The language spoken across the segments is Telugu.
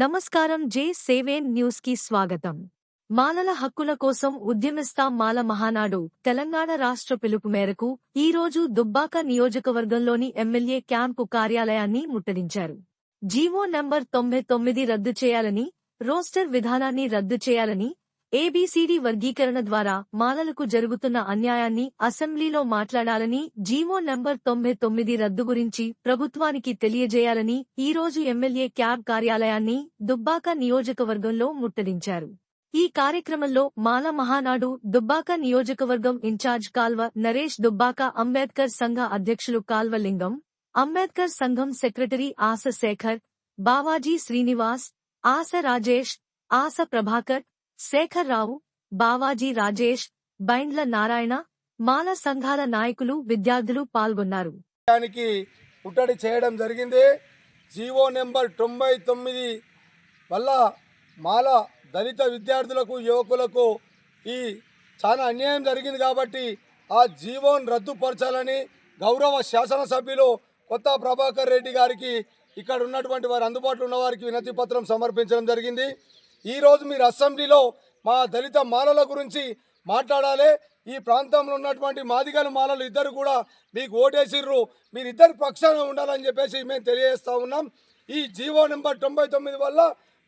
నమస్కారం జే సేవేన్ న్యూస్కి స్వాగతం. మాలల హక్కుల కోసం ఉద్యమిస్తాం మాల మహానాడు తెలంగాణ రాష్ట్ర పిలుపు మేరకు ఈ రోజు దుబ్బాక నియోజకవర్గంలోని ఎమ్మెల్యే క్యాంపు కార్యాలయాన్ని ముట్టడించారు. జీవో నంబర్ తొంభై తొమ్మిది రద్దు చేయాలని రోస్టర్ విధానాన్ని రద్దు చేయాలని ఏబీసీడీ వర్గీకరణ ద్వారా మాలలకు జరుగుతున్న అన్యాయాన్ని అసెంబ్లీలో మాట్లాడాలని జీవో నంబర్ తొంభై తొమ్మిది రద్దు గురించి ప్రభుత్వానికి తెలియజేయాలని ఈ రోజు ఎమ్మెల్యే క్యాబ్ కార్యాలయాన్ని దుబ్బాక నియోజకవర్గంలో ముట్టడించారు. ఈ కార్యక్రమంలో మాల మహానాడు దుబ్బాక నియోజకవర్గం ఇన్ఛార్జ్ కాల్వ నరేష్ దుబ్బాక అంబేద్కర్ సంఘ అధ్యక్షులు కాల్వ లింగం అంబేద్కర్ సంఘం సెక్రటరీ ఆస శేఖర్ బావాజీ శ్రీనివాస్ ఆస రాజేష్ ఆస ప్రభాకర్ శేఖర్ రావు బావాజీ రాజేష్ బైండ్ల నారాయణ మాల సంఘాల నాయకులు విద్యార్థులు పాల్గొన్నారు. దానికి ముట్టడి చేయడం జరిగింది. జీవో నెంబర్ తొంభై తొమ్మిది వల్ల మాల దళిత విద్యార్థులకు యువకులకు ఈ చాలా అన్యాయం జరిగింది కాబట్టి ఆ జీవోను రద్దుపరచాలని గౌరవ శాసనసభ్యులు కొత్త ప్రభాకర్ రెడ్డి గారికి ఇక్కడ ఉన్నటువంటి వారు అందుబాటులో ఉన్న వారికి వినతి పత్రం సమర్పించడం జరిగింది. ఈరోజు మీరు అసెంబ్లీలో మా దళిత మాలల గురించి మాట్లాడాలి. ఈ ప్రాంతంలో ఉన్నటువంటి మాదిగల మాలలు ఇద్దరు కూడా మీకు ఓటేసిర్రు. మీరు ఇద్దరు పక్షాన ఉండాలని చెప్పేసి మేము తెలియజేస్తూ ఉన్నాం. ఈ జీవో నెంబర్ తొంభై తొమ్మిది వల్ల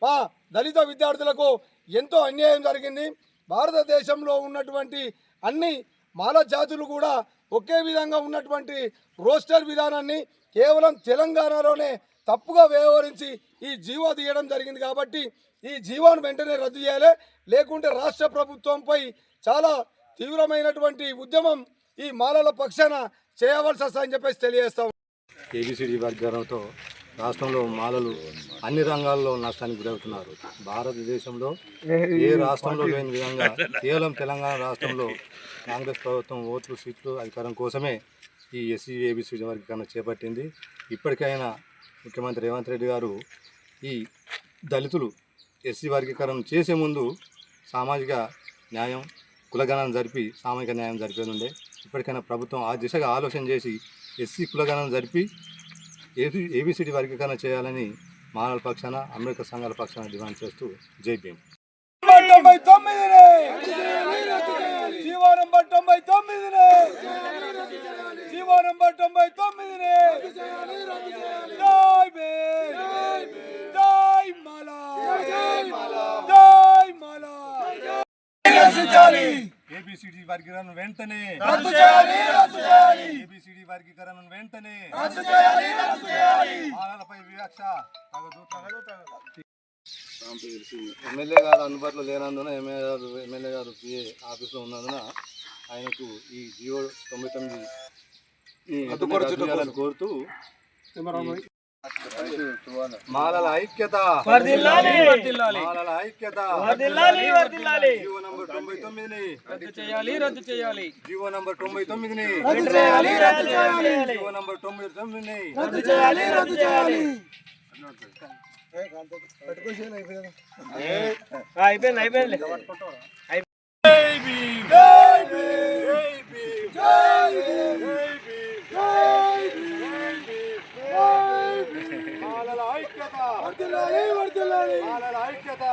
మా దళిత విద్యార్థులకు ఎంతో అన్యాయం జరిగింది. భారతదేశంలో ఉన్నటువంటి అన్ని మాల జాతులు కూడా ఒకే విధంగా ఉన్నటువంటి రోస్టర్ విధానాన్ని కేవలం తెలంగాణలోనే తప్పుగా వ్యవహరించి ఈ జీవో తీయడం జరిగింది కాబట్టి ఈ జీవోను వెంటనే రద్దు చేయాలి. లేకుంటే రాష్ట్ర ప్రభుత్వంపై చాలా తీవ్రమైనటువంటి ఉద్యమం ఈ మాలల పక్షాన చేయవలసి వస్తుందని చెప్పేసి తెలియజేస్తాం. ఏబిసిడి వర్గీకరణతో రాష్ట్రంలో మాలలు అన్ని రంగాల్లో నష్టానికి గురవుతున్నారు. భారతదేశంలో ఏ రాష్ట్రంలో లేని విధంగా కేవలం తెలంగాణ రాష్ట్రంలో కాంగ్రెస్ ప్రభుత్వం ఓట్లు సీట్లు అధికారం కోసమే ఈ ఎస్సీ ఏబిసిడి వర్గీకరణ చేపట్టింది. ఇప్పటికైనా ముఖ్యమంత్రి రేవంత్ రెడ్డి గారు ఈ దళితులు ఎస్సీ వర్గీకరణ చేసే ముందు సామాజిక న్యాయం కులగణన జరిపి సామాజిక న్యాయం జరిపేది ఉండే ఇప్పటికైనా ప్రభుత్వం ఆ దిశగా ఆలోచన చేసి ఎస్సీ కులగణన జరిపి ఏబి ఏబిసిడి వర్గీకరణ చేయాలని మానవ పక్షాన అమెరికా సంఘాల పక్షాన డిమాండ్ చేస్తూ జై భీమ్. జీవో నంబర్ తొంభై తొమ్మిదినే ఏబిసిడి వర్గీకరణ వెంటనే రద్దు చేయాలి రద్దు చేయాలి. ఏబిసిడి వర్గీకరణ వెంటనే రద్దు చేయాలి రద్దు చేయాలి. మానలపై వివక్ష. తగదు తగదు తగదు ఎమ్మెల్యే గారు అందుబాటులో లేనందున ఎమ్మెల్యే గారు ఎమ్మెల్యే గారు పిఏ ఆఫీస్లో ఉన్నందున ఆయనకు ఈ జియో తొంభై తొమ్మిది కోరుతూ మాలల ఐక్యత. మాలల ఐక్యత. జీవో నంబర్ తొంభై తొమ్మిదిని. రద్దు చేయాలి రద్దు చేయాలి. జీవో నంబర్ తొంభై తొమ్మిదిని. రద్దు చేయాలి రద్దు చేయాలి. జీవో నంబర్ తొంభై తొమ్మిదిని. రద్దు చేయాలి రద్దు చేయాలి. ఆ, అయిపోయింది అయిపోయింది. మాలల ఐక్యత